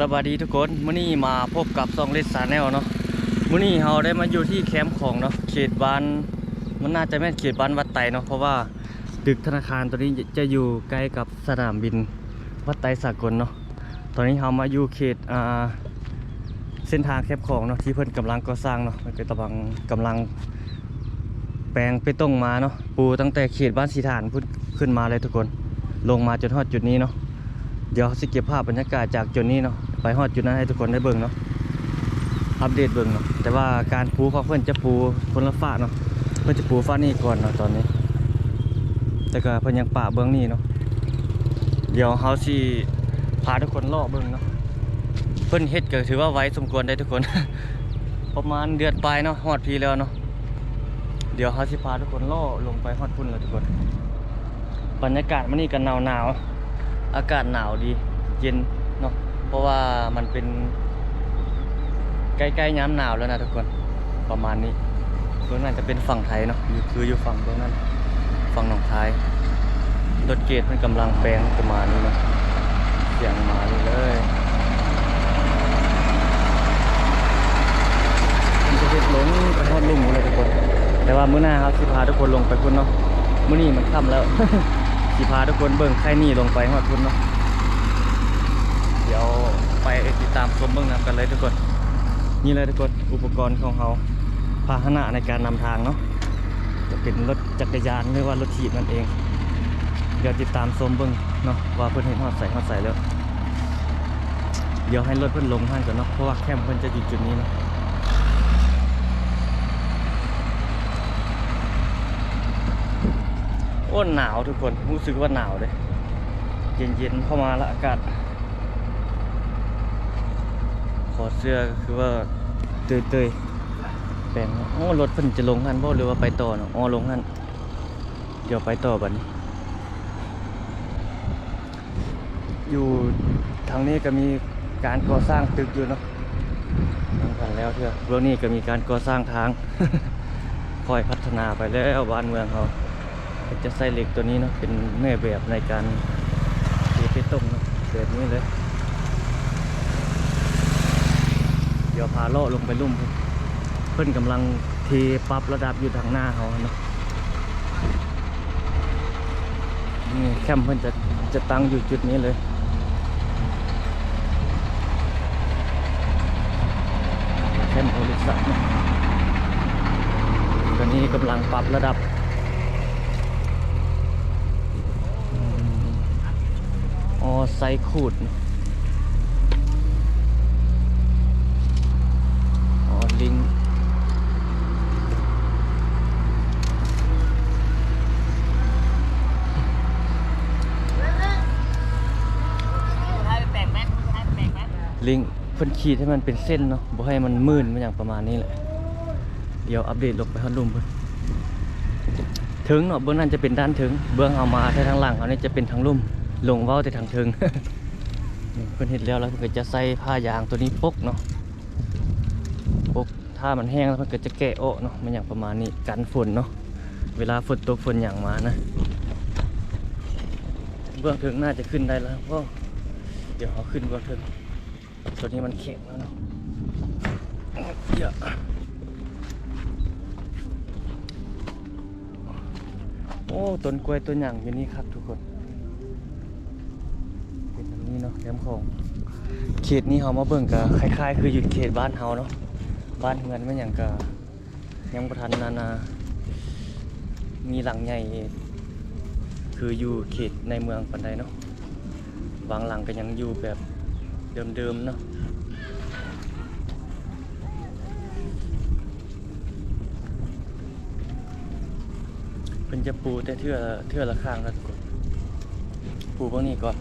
สวัสดีทุกคนมื้อนี้มาพบกับซองเลสซาแนลเนาะมื้อนี้เราได้มาอยู่ที่แคมป์ของเนาะเขตบ้านมันน่าจะแม่นเขตบ้านวัดไตเนาะเพราะว่าตึกธนาคารตัวนี้จะอยู่ใกล้กับสนามบินวัดไตสากลเนาะตอนนี้เรามาอยู่เขตอ่าเส้นทางแคบของเนาะที่เพิ่นกำลังก่อสร้างเนาะมันก็กำลังกำลัง แปลงไปตรงมาเนาะปูตั้งแต่เขตบ้านสีฐานพุ่นขึ้นมาเลยทุกคน ลงมาจนฮอดจุดนี้เนาะ เดี๋ยวสิเก็บภาพบรรยากาศจากจุดนี้เนาะไปฮอดจุดนั้นให้ทุกคนได้เบิ่งเนาะอัปเดตเบิ่งเนาะแต่ว่าการปูของเพื่อนจะปูคนละฝ้าเนาะเพื่อนจะปูฝ้านี่ก่อนเนาะตอนนี้ แต่ก็เพิ่นยังป่าเบื้องนี้เนาะเดี๋ยวเฮาสิพาทุกคนลาะเบิ่งเนาะเพิ่นเฮ็ดก็ถือว่าไวสมควรได้ทุกคน ประมาณเดือนปลายเนาะฮอดพีแล้วเนาะเดี๋ยวเฮาสิพาทุกคนลาะลงไปฮอดพุ่นแล้วทุกคน บรรยากาศมันนี่ก็หนาวๆ อากาศหนาวดี เย็นเนาะเพราะว่ามันเป็น ใกล้ๆย้ำหนาวแล้วนะทุกคนประมาณนี้เบื้องนั้นจะเป็นฝั่งไทยเนาะอยู่คืออยู่ฝั่งเบื้องนั้น ฝั่งหนองคายรถเกตมันกำลังแปลงประมาณนี้เนาะเสียงมาเลยเลยมันจะเด็ดลงไปทอดลุ่มเลยทุกคน แต่ว่ามื้อหน้าครับสิพาทุกคนลงไปพุ่นเนาะมื้อนี้มันค่ำแล้ว สิพาทุกคนเบิ่งไข่นี่ลงไปฮอดพุ่นเนาะเดี๋ยวไปติดตามชมเบื้องนำกันเลยทุกคนนี่เลยทุกคนอุปกรณ์ของเขาพาหนะในการนำทางเนาะจะเป็นรถจักรยานหรือว่ารถถีบนั่นเอง เดี๋ยวติดตามชมเบื้องเนาะว่าเพิ่นเห็นฮอดใส่ฮอดใส่แล้ว เดี๋ยวให้รถเพิ่นลงท่านก่อนเนาะเพราะว่าแคมเพิ่นจะอยู่จุดนี้เนาะ อ้หนาวทุกคนรู้สึกว่าหนาวเลย เย็นๆเข้ามาล้วอากาศขอเสื้อคือว่าเตยๆแปลงโอ้รถเพิ่นจะลงหันบ่หรือว่าไปต่อเนาะอ๋อลงหันเดี๋ยวไปต่อบัดนี้อยู่ทางนี้ก็มีการก่อสร้างตึกอยู่เนาะทางกันแล้วเถอะเรื่องนี้ก็มีการก่อสร้างทาง คอยพัฒนาไปแล้วบ้านเมืองเขา จะใส่เหล็กตัวนี้เนาะเป็นแม่แบบในการเทไปต้มเนาะแบบนี้เลย เดี๋ยวพาเลาะลงไปลุ่ม เพิ่อนกำลังเทปรับระดับอยู่ทางหน้าเขาเนาะนี่แคมเพิ่อนจะจะตั้งอยู่จุดนี้เลยแคมโอลิสันเนาะตอนนี้กำลังปรับระดับ อ๋อไซขูดอ๋อลิงลิงเพิ่นขีดให้มันเป็นเส้นเนาะบ่ให้มันมื่นมาอย่างประมาณนี้แหละ เดี๋ยวอัปเดตลงไปฮอดลุมเพิ่นถึงเนาะเบื้องนั้นจะเป็นด้านถึง เบื้องเอามาแต่ทางหลังเขานี่จะเป็นทางลุ่ม ลงว้าวแต่ทางถึงเพิ่นเฮ็ดแล้วแล้วเพิ่นก็จะใส่ผ้ายางตัวนี้ปกเนาะปกถ้ามันแห้งแล้วเพิ่นก็จะแกะออเนาะมันอย่างประมาณนี้กันฝนเนาะเวลาฝนตกฝนอย่างมานะเบื้องถึงน่าจะขึ้นได้แล้วก็เดี๋ยวเอาขึ้นเบื้องถึงตัวนี้มันแข็งแล้วเนาะเยอะโอ้ต้นกล้วยต้นหยางอยู่นี่ครับทุกคน เนาะแคมป์ของเขตนี้เฮามาเบิ่งก็คล้ายๆ คืออยู่เขตบ้านเฮาเนาะบ้านเฮือนมันหยังก็ยังบ่ทันนานา มีหลังใหญ่คืออยู่เขตในเมืองปานใดเนาะบางหลังก็ยังอยู่แบบเดิมๆเนาะเพิ่นจะปูแต่เทื่อเทื่อละข้างแล้วทุกคนปูพวกนี้ก่อน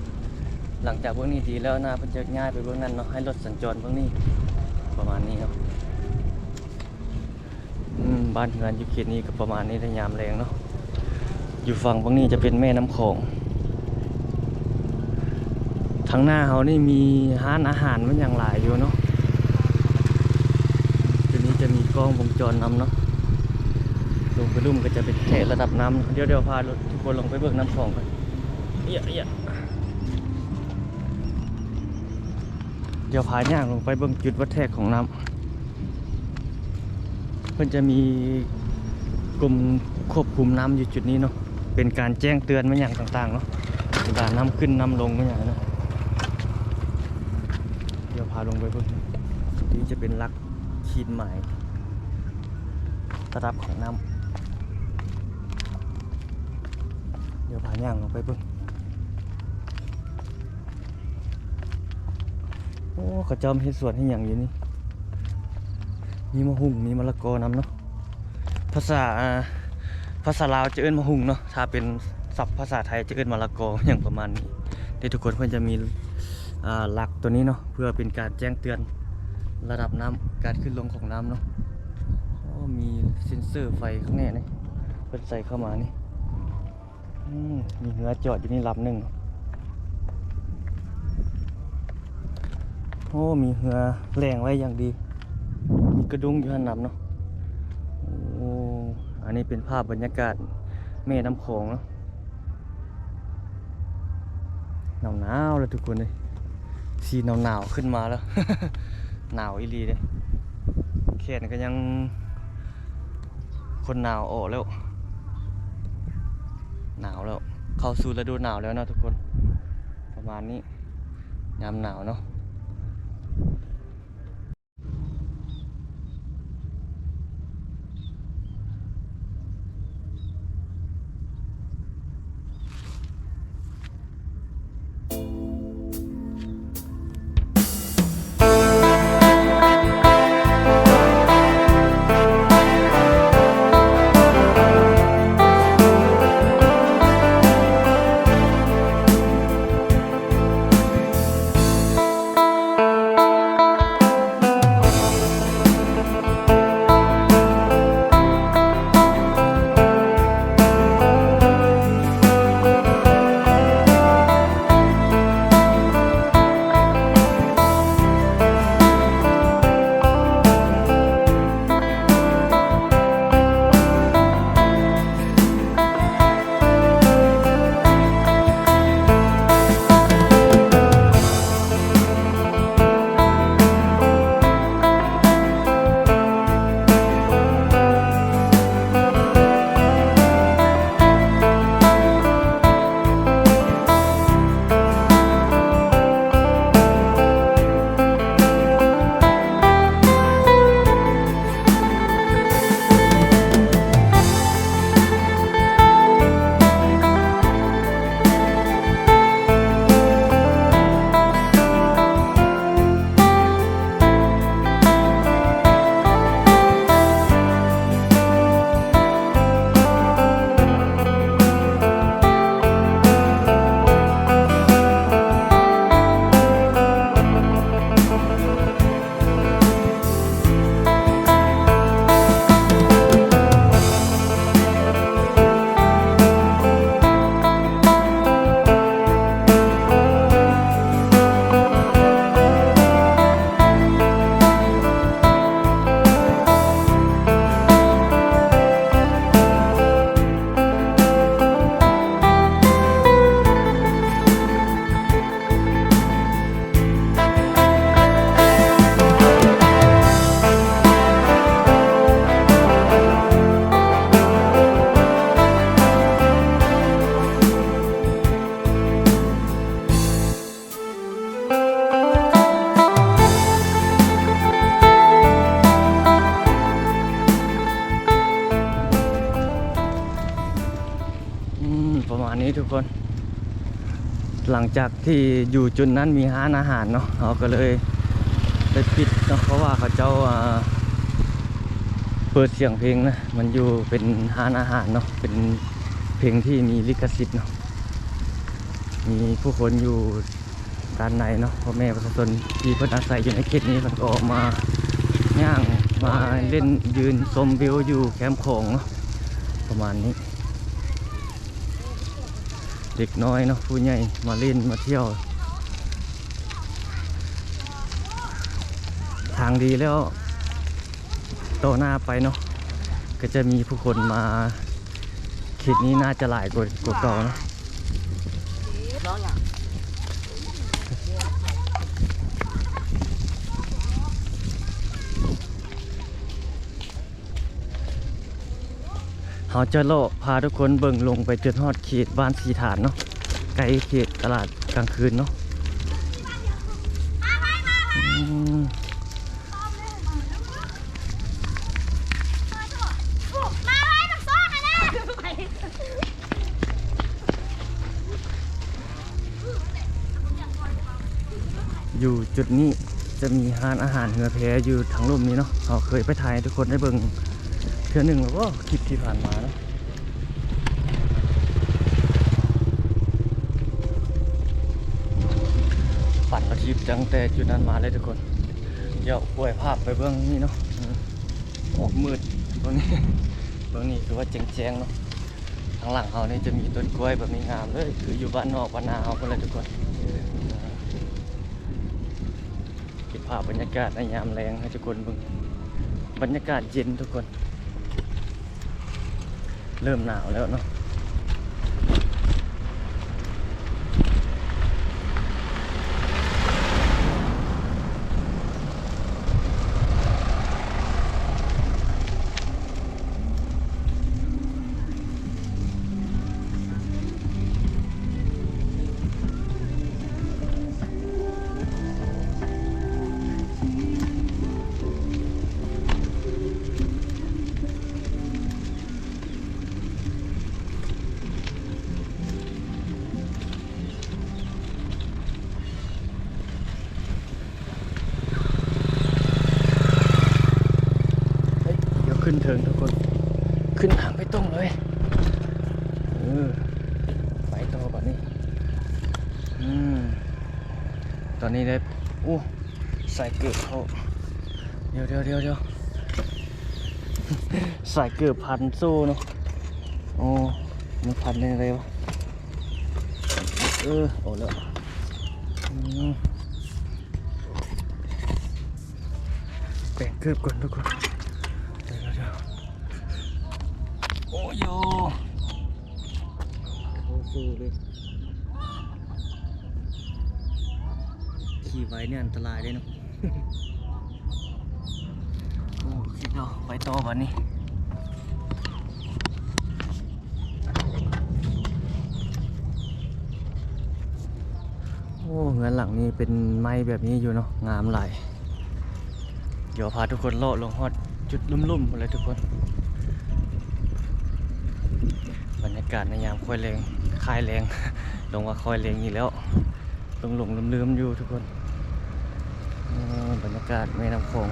หลังจากพวกนี้ดีแล้วนะเพิ่นจะง่ายไปเบื้องนั้นเนาะให้รถสัญจรพวกนี้ประมาณนี้เนาะบ้านเรือนอยู่เขตนี้ก็ประมาณนี้ถ้ายามแรงเนาะอยู่ฝั่งพวกนี้จะเป็นแม่น้ำโขงทางหน้าเขานี่มีร้านอาหารมันอย่างหลายอยู่เนาะทีนี้จะมีกล้องวงจรนำเนาะลงไปลุ่มก็จะเป็นแค่ระดับน้ำเดี๋ยวเดี๋ยวพาทุกคนลงไปเบิกน้ำของกันเอียเอีย เดี๋ยวพาย่างลงไปเบิ่งจุดวัดแทกของน้ำเพิ่นจะมีกลุ่มควบคุมน้ำอยู่จุดนี้เนาะเป็นการแจ้งเตือนมาอย่างต่างๆเนาะเวลาน้ำขึ้นน้ำลงมาอย่างเนาะเดี๋ยวพาลงไปเบิ่งนี่จะเป็นลักขีดหมายระดับของน้ำเดี๋ยวพาย่างลงไปเบิ่งโอ้เขาจอมเฮ็ดสวนให้อย่างอยู่นี่มีมะฮุ่งมีมะละกอน้ำเนาะภาษาภาษาลาวจะเอิ้นมะฮุ่งเนาะถ้าเป็นศัพท์ภาษาไทยจะเอิ้นมะละกออย่างประมาณนี้เดี๋ยวทุกคนเพื่อนจะมีหลักตัวนี้เนาะเพื่อเป็นการแจ้งเตือนระดับน้ำการขึ้นลงของน้ำเนาะมีเซ็นเซอร์ไฟข้างในนี่เพิ่นใส่เข้ามานี่มีเรือจอดอยู่นี่ลำหนึ่ง โอ้ มีเหือแรงไว้อย่างดี มีกระดุงอยู่หันนำเนาะโอ้อันนี้เป็นภาพบรรยากาศแม่น้ำโขงเนาะหนาวหนาวๆเลยทุกคนเลยสีหนาวหนาวขึ้นมาแล้ว หนาวอีหลีเลยแขนก็ยัง คนหนาวออกแล้ว หนาวแล้ว เข้าสู่ฤดูหนาวแล้วเนาะทุกคน ประมาณนี้ยามหนาวเนาะ ทุกคน หลังจากที่อยู่จุดนั้นมีร้านอาหารเนาะเราก็เลยไปปิดเนาะเพราะว่าเขาเจ้าเปิดเสียงเพลงนะมันอยู่เป็นร้านอาหารเนาะเป็นเพลงที่มีลิขสิทธิ์เนาะมีผู้คนอยู่ด้านในเนาะพ่อแม่ประชาชนที่เพิ่นอาศัยอยู่ในเขตนี้เพิ่นก็ออกมาย่างมาเล่นยืนชมวิวอยู่แคมป์ของเนาะประมาณนี้ เด็กน้อยเนาะผู้ใหญ่มาเล่นมาเที่ยว ทางดีแล้วโตหน้าไปเนาะก็จะมีผู้คนมาเขตนี้น่าจะหลายกว่ากว่าเก่าเนาะ ร้องอย่าง เฮาจะโลาะพาทุกคนเบิ่งลงไปจนฮอดเขตบ้านสีฐานเนาะใกล้เขตตลาดกลางคืนเนาะอยู่จุดนี้จะมีร้านอาหารเหือแพอยู่ทางลุ่มนี้เนาะเราเคยไปถ่ายทุกคนได้เบิ่ง เทือหนึ่งแล้วก็คลิปที่ผ่านมานะปั่นประทีปจังแต่จุดนั้นมาเลยทุกคน เดี๋ยวปล่อยภาพไปเบื้องนี้เนาะออกมืดเบื้องนี้เบื้องนี้คือว่าแจ้งๆเนาะทางหลังเขานี่จะมีต้นกล้วยแบบนี้งามเลยคืออยู่บ้านนอกบ้านนาเขาคนเลยทุกคนเก็บภาพบรรยากาศในยามแรงให้ทุกคนบิ่งบรรยากาศเย็นทุกคน เริ่มหนาวแล้วเนาะ นี้ได้อู้ใส่เกือบเขาเดี๋ยวเดี๋ยวเดี๋ยวเดี๋ยวใส่เกือบพันโซ่เนาะโอ้มันพันได้ไงวะเออโอ้แล้วแบ่งเกือบก่อนทุกคนเดี๋ยวเดี๋ยวโอ้ยโยโอ้สู้เลย ขี่ไว้เนี่ยอันตรายเลยเนาะโอ้คิดเอาไปต่อบันนี้โอ้เงินหลังนี้เป็นไม้แบบนี้อยู่เนาะงามหลายเดี๋ยวพาทุกคนเลาะลงฮอดจุดลุ่มๆหมดเลยทุกคน บรรยากาศในยามค่อยแรงคลายแรงลงว่าค่อยแรงอีกแล้วลงหลงลืมๆอยู่ทุกคนเออ บรรยากาศแม่น้ำโขง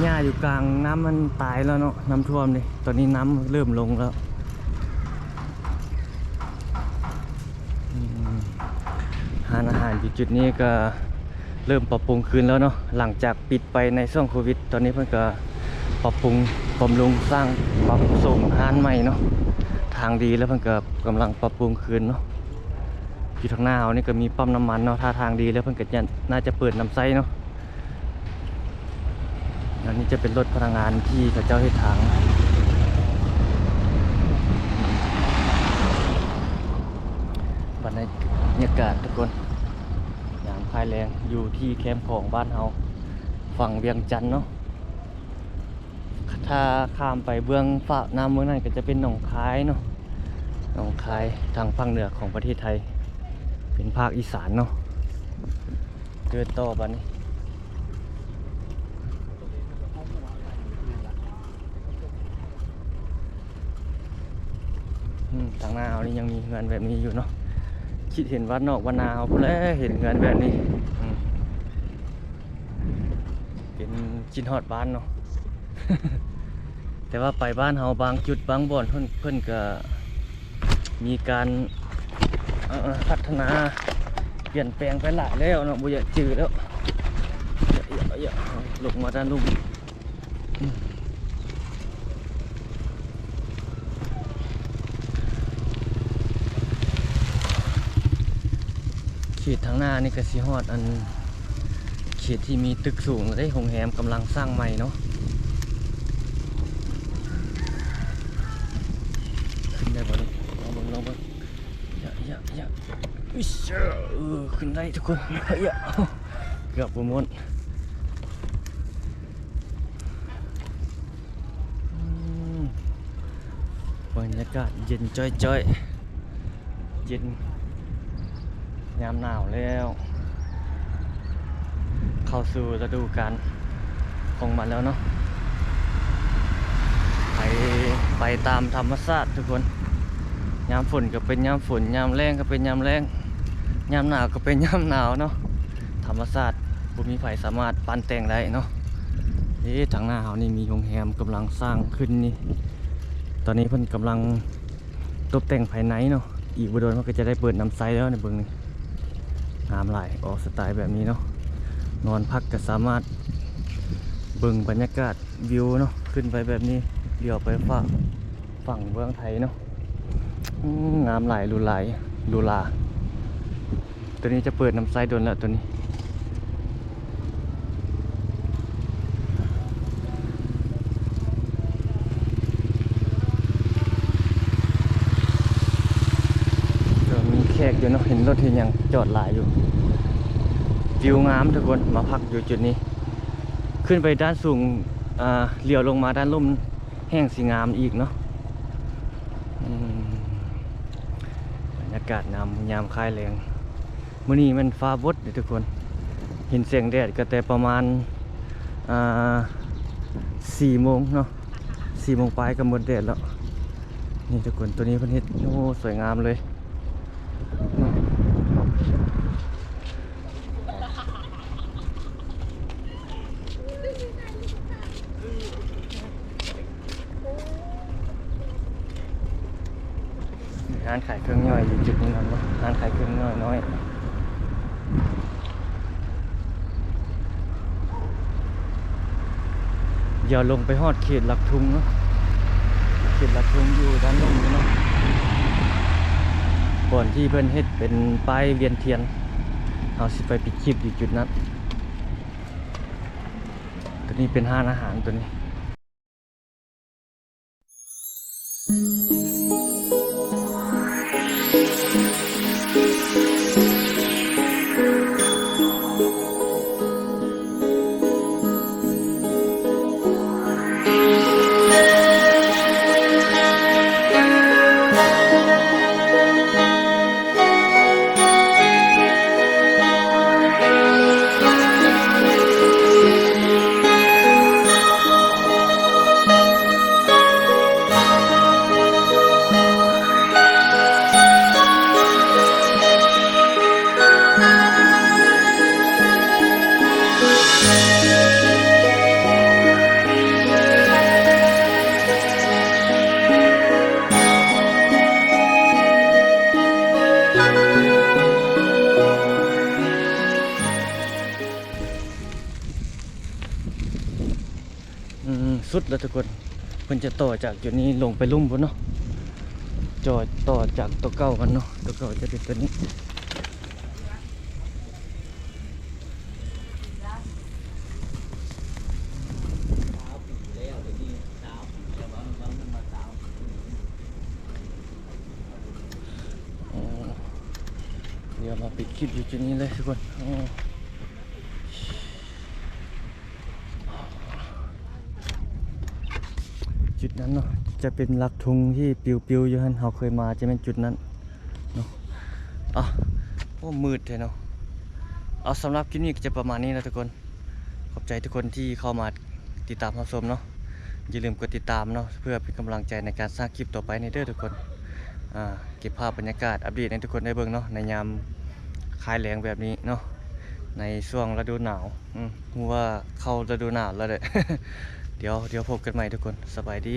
หญ้าอยู่กลางน้ำมันตายแล้วเนาะน้ำท่วมเลยตอนนี้น้ำเริ่มลงแล้วอืมหานอาหารอยู่จุดนี้ก็เริ่มปรับปรุงคืนแล้วเนาะหลังจากปิดไปในช่วงโควิด ตอนนี้เพิ่นก็ปรับปรุงบำรุงสร้างปรับส่งห้านใหม่เนาะทางดีแล้วเพิ่นก็กำลังปรับปรุงคืนเนาะ อยู่ทางหน้าเรานี่ก็มีปั๊มน้ำมันเนาะท่าทางดีแล้วเพิ่นก็จะน่าจะเปิดน้ำไส้เนาะอันนี้จะเป็นรถพลังงานที่เขเจ้าให้ทางบรรยากาศทุกคน อย่ามคลายแรงอยู่ที่แคมป์ของบ้านเฮาฝั่งเวียงจันทน์เนาะถ้าข้ามไปเบื้องฝ่าน้ำเมืองนั้นก็จะเป็นหนองคายเนาะหนองคายทางฝั่งเหนือของประเทศไทย เป็นภาคอีสานเนาะเดินต่อบัดนี้ทางหน้าเอานี่ยังมีเงินแบบนี้อยู่เนาะคิดเห็นวัดนอกวันนาเอาพุ่นแล้วเห็นเงินแบบนี้เป็นจินฮอดบ้านเนาะแต่ว่าไปบ้านเฮาบางจุดบางบ่อนเพิ่นเพิ่นก็มีการ พัฒนา เปลี่ยนแปลงไปหลายแล้วเนาะบ่อยากจืดแล้วอย่าอย่าอย่าลงมาด้านลุ่มขีดทางหน้านี่ก็สิฮอดอันเขตที่มีตึกสูงได้โรงแรมกำลังสร้างใหม่เนาะ ขึ้นได้บ่ลูกลองเบิ่งลองเบิ่งอย่าอย่าอย่า อิชเออขึ้นได้ทุกคนอย่าเกือบบ่หมดอืมบรรยากาศเย็นจ้อยๆ เย็นยามหนาวแล้ว เข้าสู่ฤดูกาลของมันแล้วเนาะไปไปตามธรรมชาติทุกคนยามฝนก็เป็นยามฝนยามแรงก็เป็นยามแรง ยามหนาวก็เป็นยามหนาวเนาะธรรมชาติบุมีไผสามารถปั้นแต่งได้เนาะเอ๊ะทางหน้าเขานี่มีโรงแรมกำลังสร้างขึ้นนี่ ตอนนี้เพิ่นกำลังตกแต่งภายในเนาะอีกบ่โดนมันก็จะได้เปิดน้ำใสแล้วในเบิ่งนี่งามหลายออกสไตล์แบบนี้เนาะนอนพักก็สามารถเบิ่งบรรยากาศวิวเนาะขึ้นไปแบบนี้เลี้ยวไปฝั่งฝั่งเมืองไทยเนาะงามหลายรูหลายหรูหรา ตัวนี้จะเปิดน้ำใสโดนแล้วตัวนี้ มีแขกอยู่เนาะเห็นรถเห็นย่างจอดหลายอยู่ วิวงามทุกคน มาพักอยู่จุดนี้ ขึ้นไปด้านสูงอ่าเลี้ยวลงมาด้านลุ่มแห้งสีงามอีกเนาะอืมบรรยากาศงามยามคลายแรง มื่อนี้มันฟ้าบดเด้อทุกคน เห็นแสงแดดก็แต่ประมาณสี่โมงเนาะสี่โมงปลายก็หมดแดดแล้ว นี่ทุกคนตัวนี้เพิ่นเห็ดโอ้สวยงามเลยเนาะร้านขายเครื่องย่อยอยู่จุดนี้นะเนาะร้านขายเครื่องย่อยน้อย อย่าลงไปหอดเขตหลักทุงเนาะเขตหลักทุงอยู่ด้านลงนี่เนาะก่อนที่เพิ่นเฮ็ดเป็นป้ายเวียนเทียนเอาสิไปปิดคลิปอยู่จุดนั้นตัวนี้เป็นห้านอาหารตัวนี้ สุดแล้วทุกคนเพิ่นจะต่อจากจุดนี้ลงไปลุ่มพุ่นเนาะจอดต่อจากตัวเก่ากันเนาะตัวเก่าจะเป็นตัวนี้เดี๋ยวมาปิดคลิปอยู่จุดนี้เลยทุกคนอ๋อ จุดนั้นเนาะ จะเป็นหลักทุงที่ปิวๆอยู่ฮันเราเคยมาจะเป็นจุดนั้นเนาะอะโอ้มืดเลยเนาะเอาสำหรับคลิปนี้จะประมาณนี้นะทุกคน ขอบใจทุกคนที่เข้ามาติดตามรับชมเนาะอย่าลืมกดติดตามเนาะเพื่อเป็นกำลังใจในการสร้างคลิปต่อไปในเด้อทุกคนอ่าเก็บภาพบรรยากาศอัปเดตให้ทุกคนได้เบิ่งเนาะในยามคลายแรงแบบนี้เนาะในช่วงฤดูหนาวอืมว่าเข้าฤดูหนาวแล้วเด้อเดี๋ยวเดี๋ยวพบกันใหม่ทุกคนสบายดี